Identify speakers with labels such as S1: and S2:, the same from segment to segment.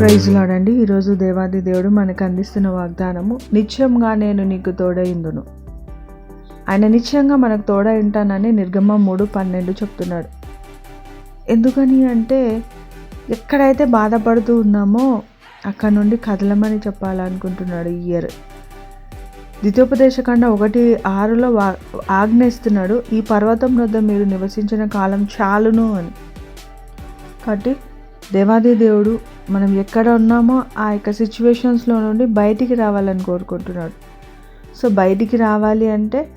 S1: Praise లాడండి. ఈరోజు దేవాది దేవుడు మనకు అందిస్తున్న వాగ్దానము నిత్యంగా నేను నీకు తోడైందును ఆయన నిత్యంగా మనకు తోడై ఉంటానని నిర్గమ మూడు పన్నెండు చెప్తున్నాడు. ఎందుకని అంటే ఎక్కడైతే బాధపడుతూ ఉన్నామో అక్కడ నుండి కదలమని చెప్పాలనుకుంటున్నాడు ఈ ఇయర్. ద్వితీయోపదేశకాండ ఒకటి ఆరులో వా ఆజ్ఞయిస్తున్నాడు ఈ పర్వతం వద్ద మీరు నివసించిన కాలం చాలును అని. కాబట్టి దేవాది దేవుడు మనం ఎక్కడ ఉన్నామో ఆ యొక్క సిచ్యువేషన్స్లో నుండి బయటికి రావాలని కోరుకుంటున్నాడు. సో బయటికి రావాలి అంటే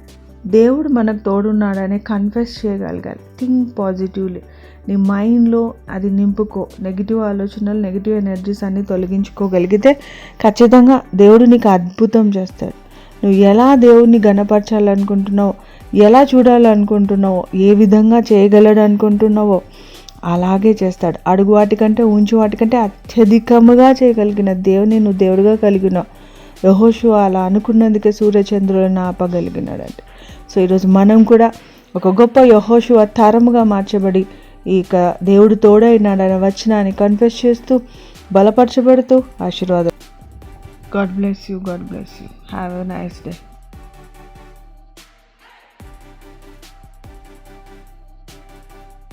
S1: దేవుడు మనకు తోడున్నాడని కన్ఫెస్ చేయగలగాలి. థింక్ పాజిటివ్లీ నీ మైండ్లో అది నింపుకో. నెగిటివ్ ఆలోచనలు నెగిటివ్ ఎనర్జీస్ అన్నీ తొలగించుకోగలిగితే ఖచ్చితంగా దేవుడు నీకు అద్భుతం చేస్తాడు. నువ్వు ఎలా దేవుడిని గణపరచాలనుకుంటున్నావో ఎలా చూడాలనుకుంటున్నావో ఏ విధంగా చేయగలడు అనుకుంటున్నావో అలాగే చేస్తాడు. అడుగు వాటికంటే ఉంచు వాటికంటే అత్యధికముగా చేయగలిగిన దేవుని నువ్వు దేవుడిగా కలిగినావు యహోషు అలా అనుకున్నందుకే సూర్యచంద్రులను ఆపగలిగినాడంటే సో ఈరోజు మనం కూడా ఒక గొప్ప యహోషు తరముగా మార్చబడి ఇక దేవుడు తోడైనాడని వచ్చినాన్ని కన్ఫెస్ చేస్తూ బలపరచబడుతూ ఆశీర్వాదం. God bless you God bless you have a nice day